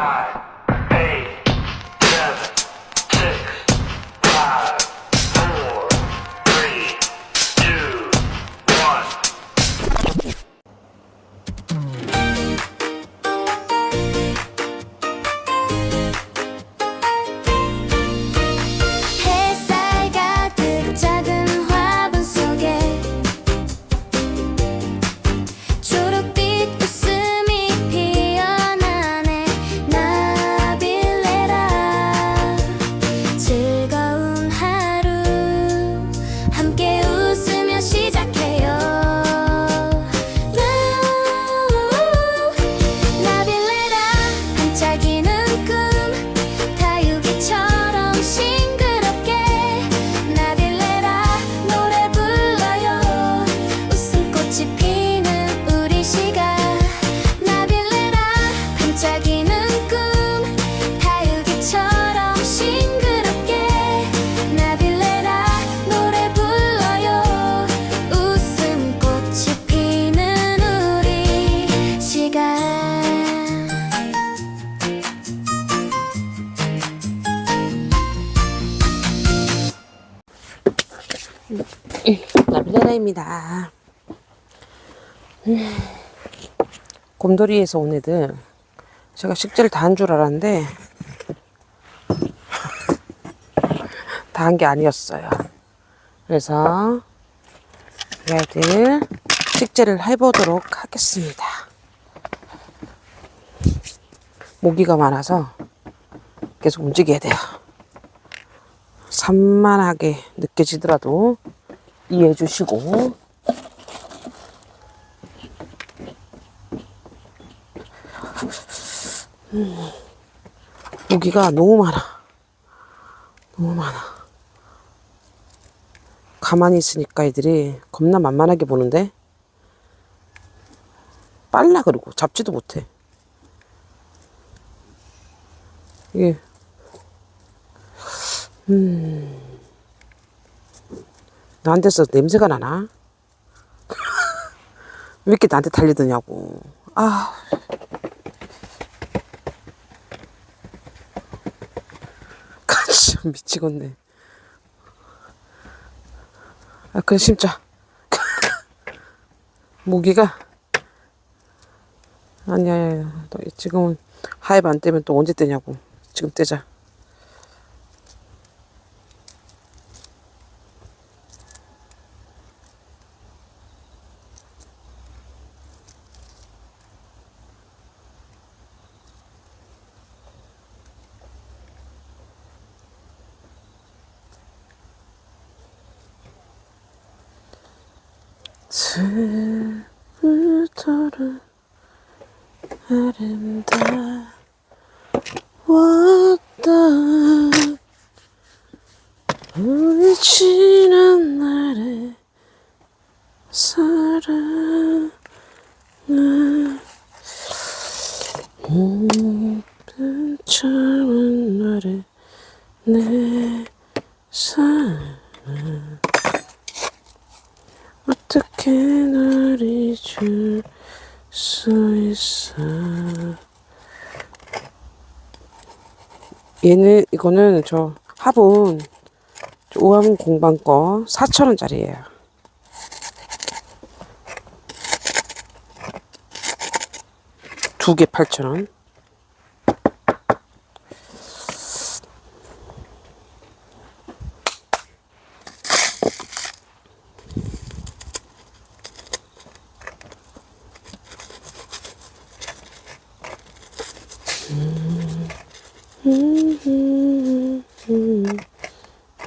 God. 나빌레라입니다. 음, 곰돌이에서 온 애들 제가 식재를 다 한 줄 알았는데 다 한 게 아니었어요. 그래서 이 아이들 식재를 해보도록 하겠습니다. 모기가 많아서 계속 움직여야 돼요. 산만하게 느껴지더라도 이해해 주시고. 음, 모기가 너무 많아. 너무 많아. 가만히 있으니까 애들이 겁나 만만하게 보는데? 빨라 그러고 잡지도 못해. 이게 나한테서 냄새가 나나? 왜 이렇게 나한테 달리더냐고. 아. 같이 미치겠네. 아, 그 진짜. 모기가. 아니야. 너 지금은 하이브 안 떼면 또 언제 떼냐고. 지금 떼자. 스물터를 아름다웠다 우리 지난 날의 사랑을 모든 젊은 날의 내 사랑 어떻게 날 잊을 수 있어? 얘는 이거는 저 화분 오함 공방 거 4,000원짜리예요 두 개 8,000원.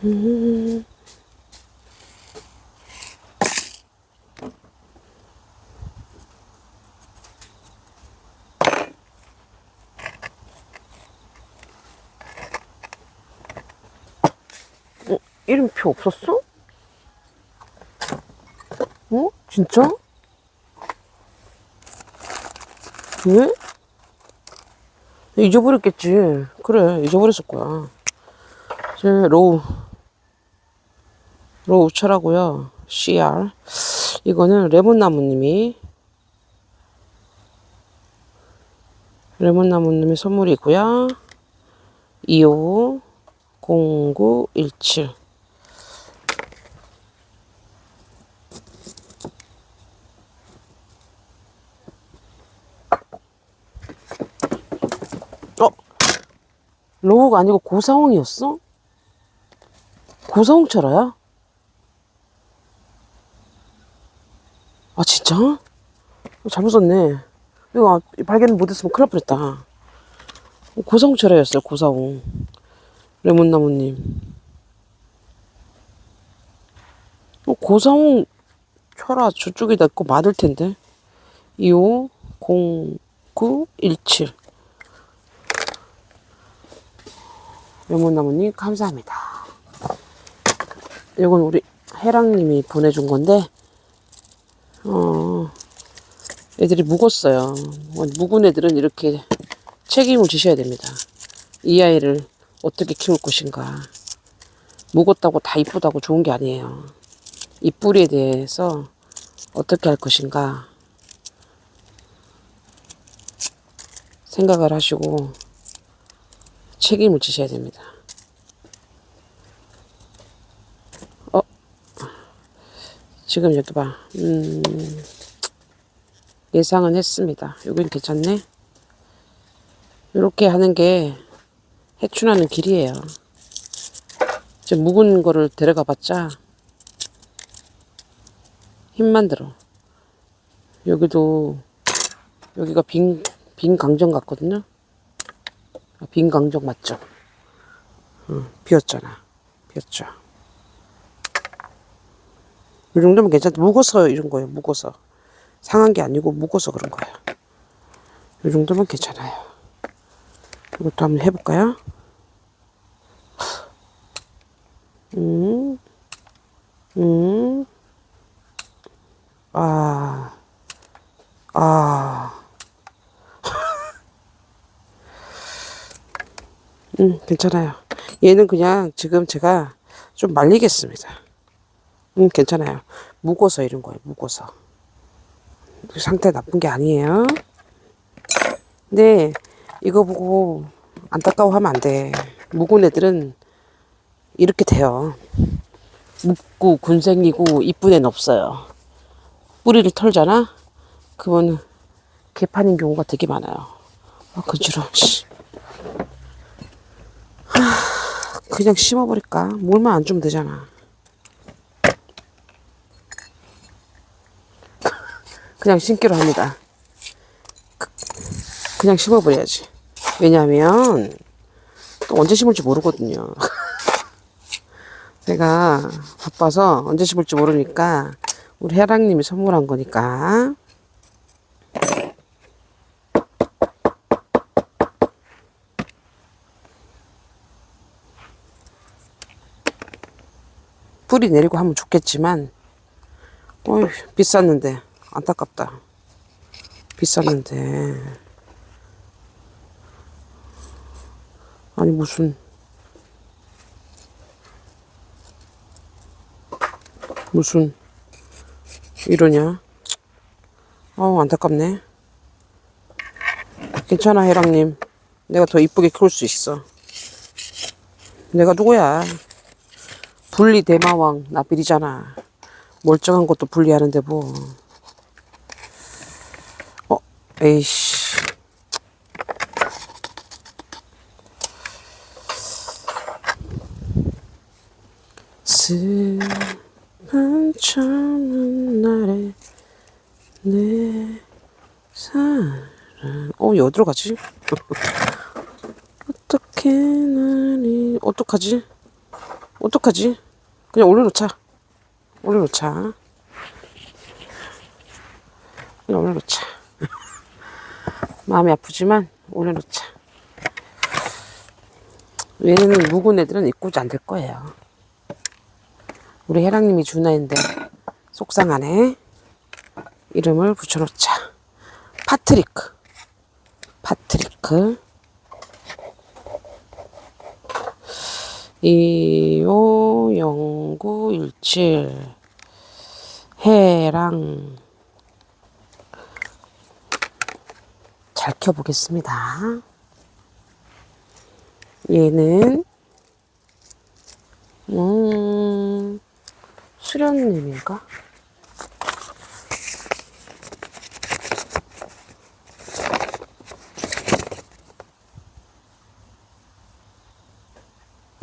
어, 이름표 없었어? 어? 진짜? 왜? 잊어버렸겠지. 그래, 잊어버렸을 거야. 제 로우. 로우 우차라고요. CR. 이거는 레몬나무님이 레몬나무님의 선물이고요. 25 로우가 아니고 고사홍이었어? 고사홍 철화야? 아 진짜? 어, 잘못 썼네. 이거 발견 못했으면 큰일 날 뻔했다. 고사홍 철화였어요. 고사홍. 레몬나무님. 어, 고사홍 철화 저쪽에다 거 맞을 텐데. 25 09 17 레몬나무님 감사합니다. 이건 우리 해랑님이 보내준 건데 어 애들이 묵었어요. 묵은 애들은 이렇게 책임을 지셔야 됩니다. 이 아이를 어떻게 키울 것인가. 묵었다고 다 이쁘다고 좋은 게 아니에요. 이 뿌리에 대해서 어떻게 할 것인가 생각을 하시고 책임을 지셔야 됩니다. 어, 지금 여기 봐. 음, 예상은 했습니다. 여긴 괜찮네. 이렇게 하는 게 해춘하는 길이에요. 지금 묵은 거를 데려가 봤자 힘만 들어. 여기도 여기가 빈, 빈 강정 같거든요. 아, 빈 강정 맞죠? 응, 비었잖아. 비었죠. 이 정도면 괜찮다. 묵어서 이런 거예요. 묵어서. 상한 게 아니고 묵어서 그런 거예요. 이 정도면 괜찮아요. 이것도 한번 해볼까요? 음, 음, 아, 아. 음, 괜찮아요. 얘는 그냥 지금 제가 좀 말리겠습니다. 음, 괜찮아요. 묵어서 이런 거예요, 묵어서. 상태 나쁜 게 아니에요. 근데 이거 보고 안타까워하면 안 돼. 묵은 애들은 이렇게 돼요. 묵고 군생이고 이쁜 애는 없어요. 뿌리를 털잖아? 그러면 개판인 경우가 되게 많아요. 아, 그지러 씨. 하, 그냥 심어버릴까? 물만 안 주면 되잖아. 그냥 심기로 합니다. 그- 그냥 심어버려야지. 왜냐하면 또 언제 심을지 모르거든요. 제가 바빠서 언제 심을지 모르니까 우리 해랑님이 선물한 거니까 뿌리 내리고 하면 좋겠지만 어휴 비쌌는데. 안타깝다. 비쌌는데. 아니 무슨. 무슨 이러냐? 어우 안타깝네. 괜찮아 해랑님. 내가 더 이쁘게 키울 수 있어. 내가 누구야 분리 대마왕 나빌이잖아 멀쩡한 것도 분리하는데 뭐 어? 에이씨 슬픈 처음 날에 내 사랑 어, 어디로 가지? 어떻게 나니 어떡하지? 어떡하지? 그냥 올려놓자. 올려놓자. 그냥 올려놓자. 마음이 아프지만 올려놓자. 얘는 묵은 애들은 입고지 안될 거예요. 우리 해랑님이 준 애인데 속상하네. 이름을 붙여놓자. 파트리크. 파트리크 250917 해랑 자잘 켜보겠습니다. 얘는 음 수련님인가?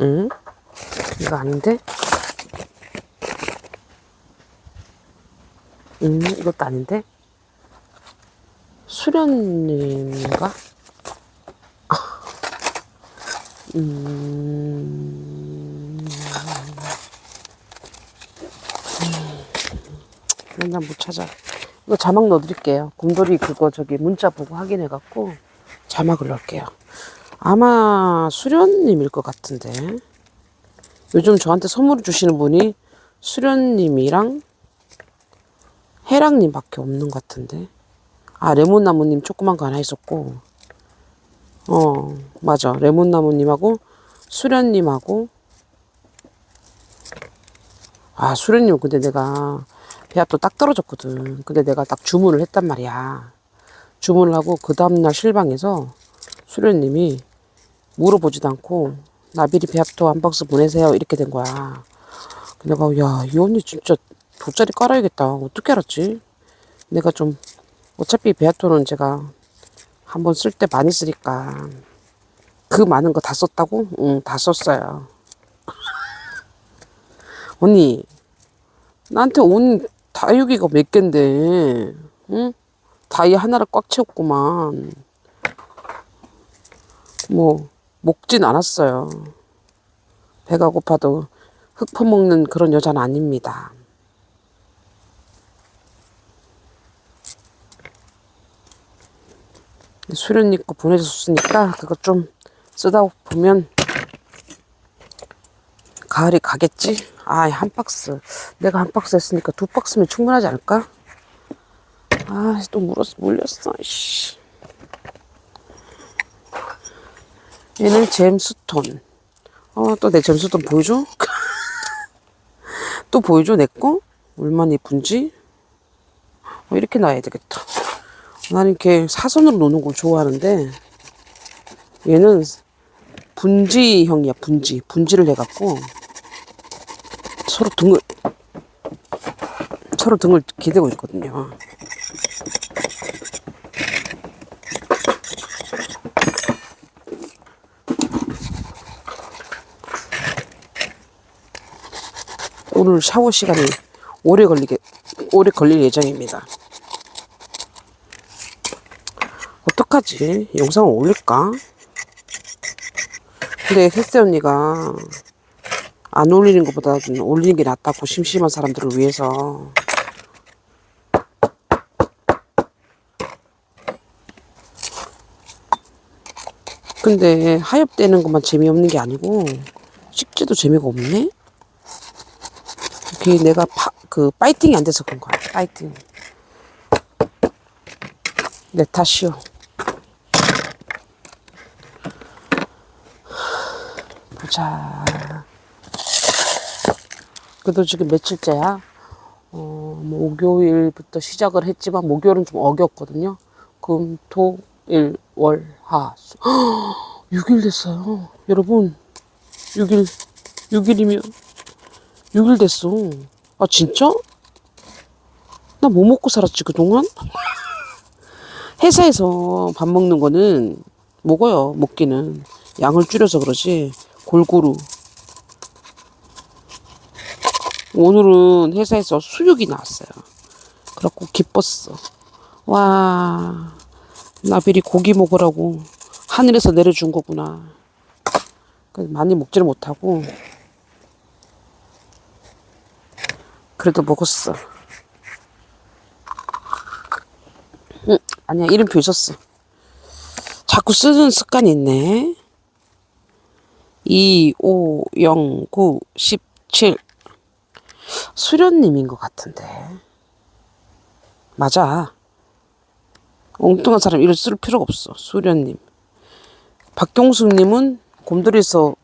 응? 이거 아닌데? 음, 이것도 아닌데? 수련님인가? 음, 맨날 못 찾아. 이거 자막 넣어드릴게요. 곰돌이 그거 저기 문자 보고 확인해갖고 자막을 넣을게요. 아마 수련님일 것 같은데. 요즘 저한테 선물을 주시는 분이 수련님이랑 해랑님밖에 없는 것 같은데. 아, 레몬나무님 조그만 거 하나 있었고. 어, 맞아. 레몬나무님하고 수련님하고. 아, 수련님 근데 내가 또딱 떨어졌거든. 근데 내가 딱 주문을 했단 말이야. 주문을 하고 그 다음날 실방에서 수련님이 물어보지도 않고 나비리 배합토 한 박스 보내세요 이렇게 된 거야. 내가 야이 언니 진짜 돗자리 깔아야겠다. 어떻게 알았지? 내가 좀 어차피 배합토는 제가 한 번 쓸 때 많이 쓰니까 그 많은 거 다 썼다고? 응, 다 썼어요. 언니 나한테 온 다육이가 몇 갠데, 응? 다이 하나를 꽉 채웠구만. 뭐, 먹진 않았어요. 배가 고파도 흙 퍼먹는 그런 여자는 아닙니다. 수련님 거 보내줬으니까 그거 좀 쓰다 보면 가을이 가겠지? 아, 한 박스. 내가 한 박스 했으니까 두 박스면 충분하지 않을까? 아, 또 물었어, 물렸어, 씨. 얘는 잼스톤. 어, 또 내 잼스톤 보여줘? 또 보여줘, 내 거? 얼마나 예쁜지? 어, 이렇게 놔야 되겠다. 나는 이렇게 사선으로 노는 걸 좋아하는데, 얘는 분지형이야, 분지. 분지를 해갖고, 서로 등을, 서로 등을 기대고 있거든요. 오늘 샤워 시간이 오래 걸리게 오래 걸릴 예정입니다. 어떡하지? 영상을 올릴까? 근데 혜세 언니가 안 올리는 것보다는 올리는 게 낫다고 심심한 사람들을 위해서 근데 하엽되는 것만 재미없는 게 아니고 식재도 재미가 없네? 그게 내가 파, 그 파이팅이 안 돼서 그런 거야. 파이팅. 내 탓이요. 보자. 그래도 지금 며칠째야? 어, 뭐 목요일부터 시작을 했지만 목요일은 좀 어겼거든요. 금, 토, 일, 월, 하, 수. 6일 됐어요. 여러분, 6일, 6일이면 6일 됐어. 아, 진짜? 나 뭐 먹고 살았지, 그동안? 회사에서 밥 먹는 거는 먹어요, 먹기는. 양을 줄여서 그러지, 골고루. 오늘은 회사에서 수육이 나왔어요. 그래갖고 기뻤어. 와, 나비리 고기 먹으라고 하늘에서 내려준 거구나. 많이 먹지를 못하고, 그래도 먹었어. 응, 아니야, 이름표 있었어. 자꾸 쓰는 습관이 있네. 2, 5, 0, 9, 17. 수련님인 것 같은데. 맞아. 엉뚱한 사람 이름 쓸 필요가 없어. 수련님. 박경숙님은 곰돌이에서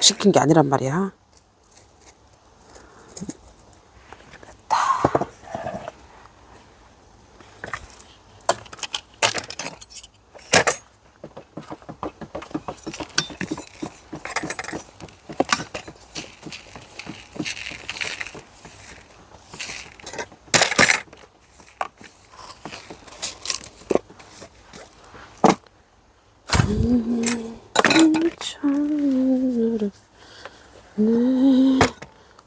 시킨 게 아니란 말이야. 괜찮으라 내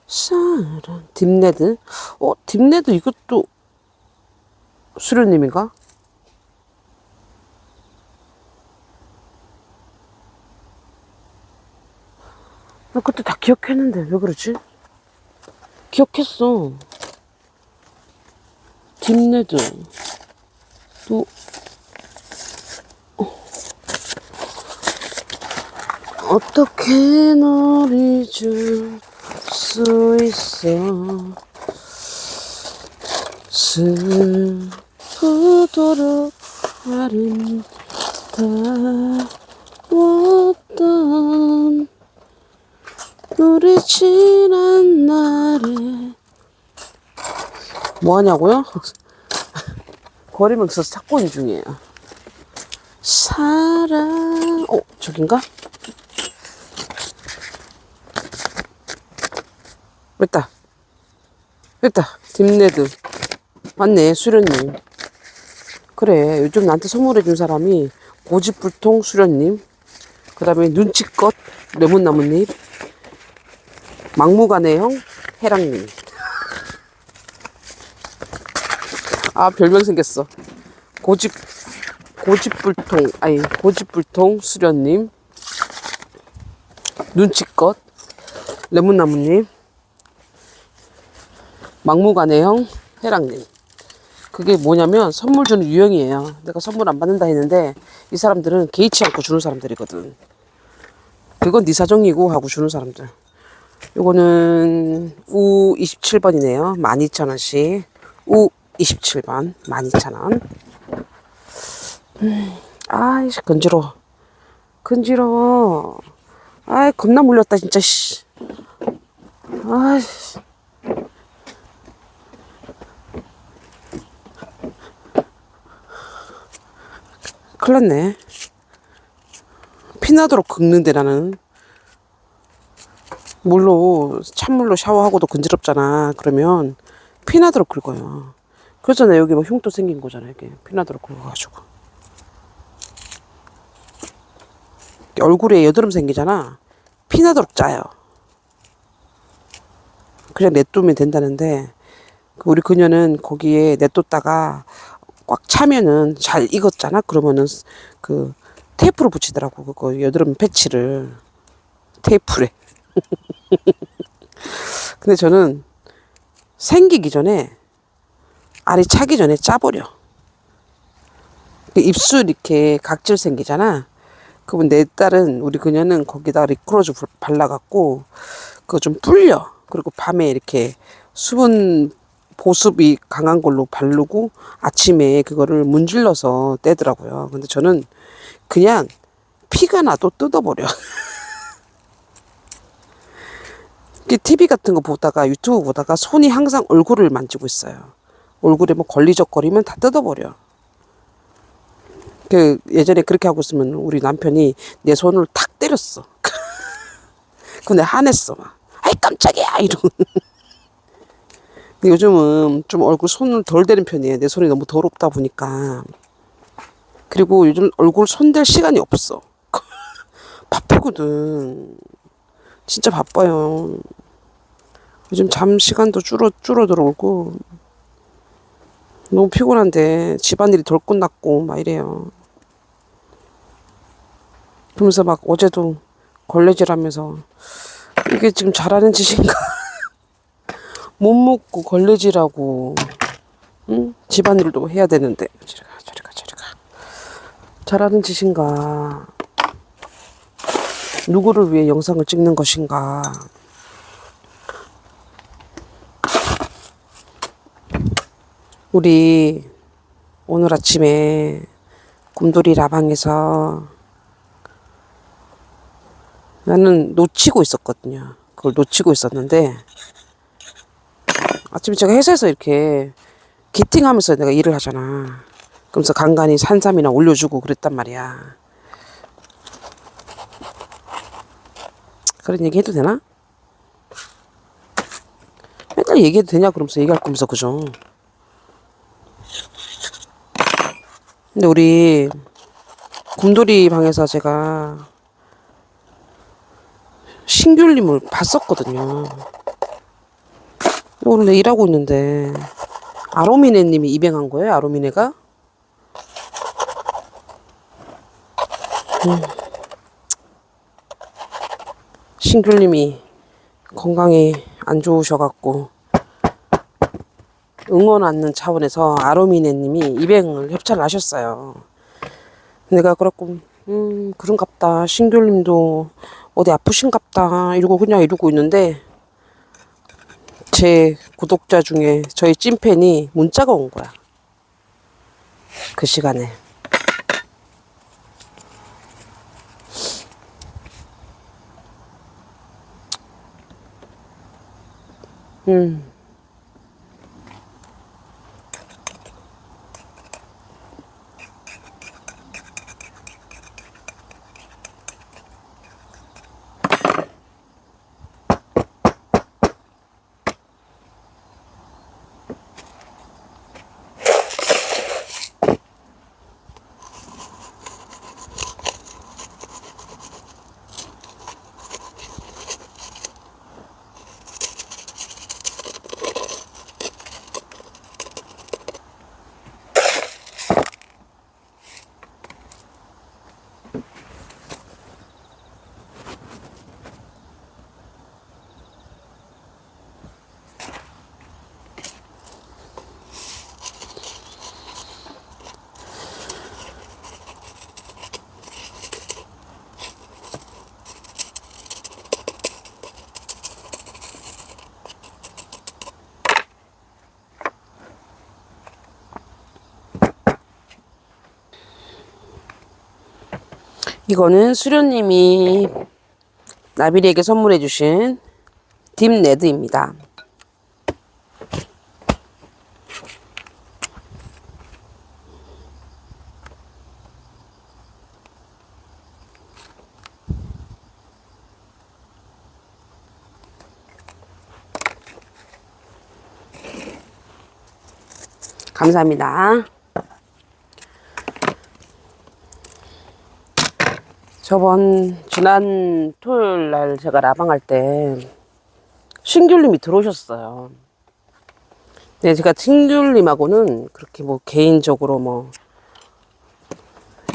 사랑 딥레드 어 딥레드 이것도 수련님인가? 나 그때 다 기억했는데 왜 그러지? 기억했어 딥레드 또 어떻게 널 잊을 수 있어 슬프도록 아름다웠던 우리 지난 날에 뭐하냐고요? 거리면서 찾고 있는 중이에요 사랑 어 저긴가? 됐다. 됐다. 딥레드. 맞네, 수련님. 그래, 요즘 나한테 선물해준 사람이 고집불통 수련님. 그 다음에 눈치껏 레몬나무잎. 막무가내형 해랑님. 아, 별명 생겼어. 고집, 고집불통, 아니, 고집불통 수련님. 눈치껏 레몬나무잎. 막무가내형 해랑님. 그게 뭐냐면 선물 주는 유형이에요. 내가 선물 안 받는다 했는데 이 사람들은 개의치 않고 주는 사람들이거든. 그건 네 사정이고 하고 주는 사람들. 요거는 우 27번이네요. 12,000원씩. 우 27번 12,000원. 음, 아이씨 건지러워. 건지러워. 아이 겁나 물렸다 진짜 씨. 아이씨. 큰일 났네. 피나도록 긁는데 나는. 물로, 찬물로 샤워하고도 건지럽잖아. 그러면 피나도록 긁어요. 그래서 나 여기 뭐 흉도 생긴 거잖아. 이게 피나도록 긁어가지고. 얼굴에 여드름 생기잖아. 피나도록 짜요. 그냥 냅두면 된다는데, 그 우리 그녀는 거기에 냅뒀다가 꽉 차면은 잘 익었잖아. 그러면은 그 테이프로 붙이더라고. 그거 여드름 패치를 테이프래. 근데 저는 생기기 전에 알이 차기 전에 짜버려. 그 입술 이렇게 각질 생기잖아. 그러면 내 딸은 우리 그녀는 거기다 리크로즈 불- 발라갖고 그거 좀 불려. 그리고 밤에 이렇게 수분 보습이 강한 걸로 바르고 아침에 그거를 문질러서 떼더라고요. 근데 저는 그냥 피가 나도 뜯어버려. TV 같은 거 보다가 유튜브 보다가 손이 항상 얼굴을 만지고 있어요. 얼굴에 뭐 걸리적거리면 다 뜯어버려. 그 예전에 그렇게 하고 있으면 우리 남편이 내 손을 탁 때렸어. 근데 화냈어 막. 아이 깜짝이야 이러고. 근데 요즘은 좀 얼굴 손을 덜 대는 편이에요. 내 손이 너무 더럽다 보니까. 그리고 요즘 얼굴 손댈 시간이 없어. 바쁘거든. 진짜 바빠요. 요즘 잠 시간도 줄어, 줄어들어오고. 너무 피곤한데 집안일이 덜 끝났고 막 이래요. 그러면서 막 어제도 걸레질 하면서 이게 지금 잘하는 짓인가? 못 먹고 걸레질하고 응? 집안일도 해야 되는데 저리 가 저리 가 저리 가 잘하는 짓인가 누구를 위해 영상을 찍는 것인가 우리 오늘 아침에 곰돌이 라방에서 나는 놓치고 있었거든요. 그걸 놓치고 있었는데 아침에 제가 회사에서 이렇게 기팅하면서 내가 일을 하잖아. 그러면서 간간히 산삼이나 올려주고 그랬단 말이야. 그런 얘기 해도 되나? 맨날 얘기해도 되냐 그러면서 얘기할 거면서 그죠? 근데 우리 곰돌이 방에서 제가 신귤님을 봤었거든요. 오늘 일하고 있는데 아로미네 님이 입양한 거예요? 아로미네가? 음. 신귤님이 건강이 안 좋으셔갖고 응원하는 차원에서 아로미네님이 입양을 협찬을 하셨어요. 내가 그렇고 음 그런갑다 신귤님도 어디 아프신갑다 이러고 그냥 이러고 있는데 제 구독자 중에 저희 찐팬이 문자가 온 거야. 그 시간에. 음. 이거는 수련님이 나비리에게 선물해 주신 딥레드입니다. 감사합니다. 저번 지난 토요일 날 제가 라방할 때 신귤님이 들어오셨어요. 네, 제가 신귤님하고는 그렇게 뭐 개인적으로 뭐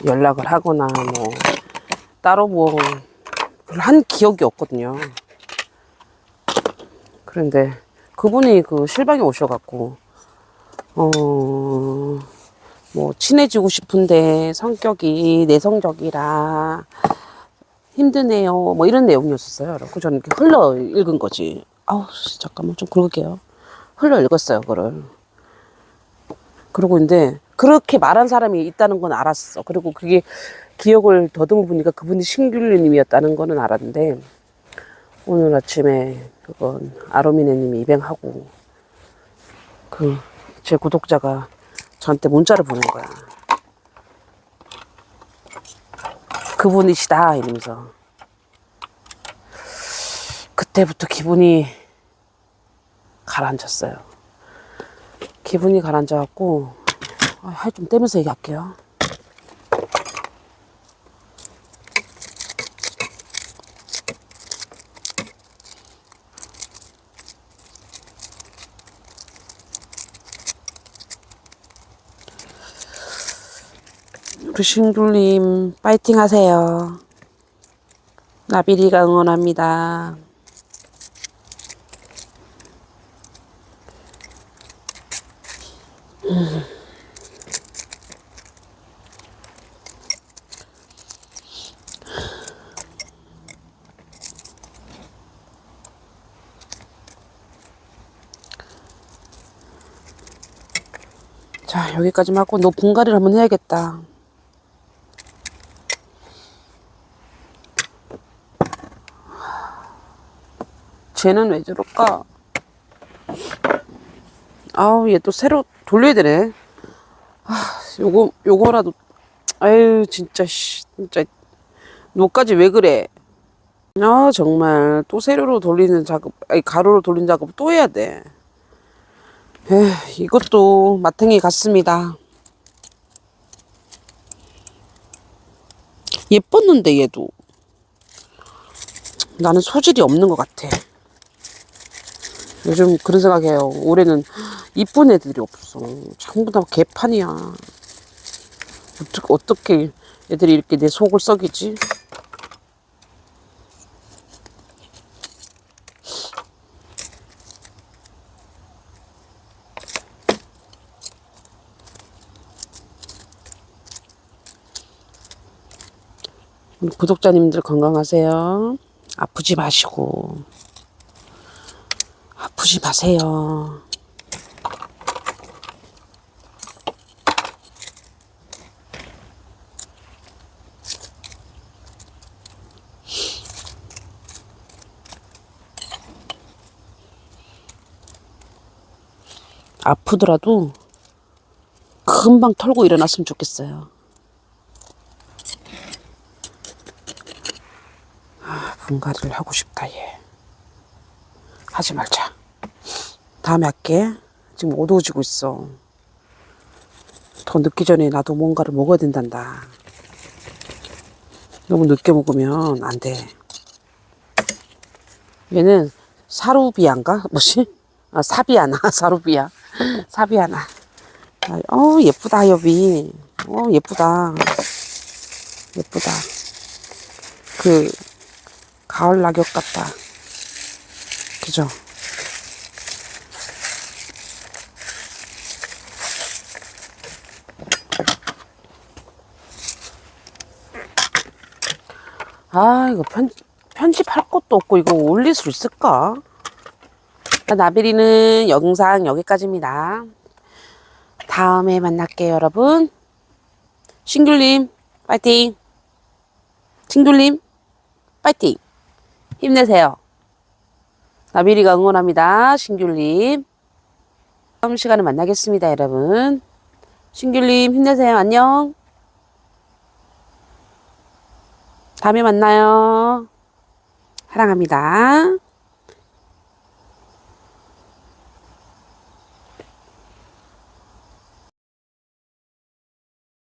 연락을 하거나 뭐 따로 뭐 한 기억이 없거든요. 그런데 그분이 그 실방에 오셔갖고 어. 뭐 친해지고 싶은데 성격이 내성적이라 힘드네요. 뭐 이런 내용이었었어요. 그래서 저는 이렇게 흘러 읽은 거지. 아우 씨, 잠깐만 좀 긁을게요. 흘러 읽었어요, 그거를. 그러고 있는데 그렇게 말한 사람이 있다는 건 알았어. 그리고 그게 기억을 더듬어 보니까 그분이 신귤리님이었다는 거는 알았는데 오늘 아침에 그건 아로미네님이 입양하고 그 제 구독자가 저한테 문자를 보낸 거야. 그분이시다 이러면서 그때부터 기분이 가라앉았어요. 기분이 가라앉아갖고 아, 할 좀 떼면서 얘기할게요. 신귤님 파이팅 하세요. 나비리가 응원합니다. 자 여기까지만 하고 너 분갈이를 한번 해야겠다. 쟤는 왜 저럴까? 아우, 얘 또 새로 돌려야 되네. 아, 요거, 요거라도, 아유, 진짜, 씨, 진짜. 너까지 왜 그래? 아 정말 또 세로로 돌리는 작업 아니 가로로 돌리는 작업 또 해야 돼에 이것도 마탱이 같습니다 예뻤는데 얘도 나는 소질이 없는 것 같아 요즘 그런 생각해요 올해는 이쁜 애들이 없어 전부 다 개판이야 어떻게, 어떻게 애들이 이렇게 내 속을 썩이지? 구독자님들 건강하세요. 아프지 마시고. 아프지 마세요. 아프더라도 금방 털고 일어났으면 좋겠어요. 분갈이를 하고 싶다 얘 하지 말자. 다음에 할게. 지금 어두워지고 있어. 더 늦기 전에 나도 뭔가를 먹어야 된단다. 너무 늦게 먹으면 안 돼. 얘는 사루비아인가? 뭐지? 아 사비아나 사루비아. 사비아나. 아, 어 예쁘다 여비. 어 예쁘다. 예쁘다. 그 가을 낙엽 같다. 그죠? 아, 이거 편, 편집할 것도 없고, 이거 올릴 수 있을까? 나비리는 영상 여기까지입니다. 다음에 만날게요, 여러분. 신귤님, 파이팅! 신귤님, 파이팅! 힘내세요. 나비리가 응원합니다. 신귤님. 다음 시간에 만나겠습니다, 여러분. 신귤님, 힘내세요. 안녕. 다음에 만나요. 사랑합니다.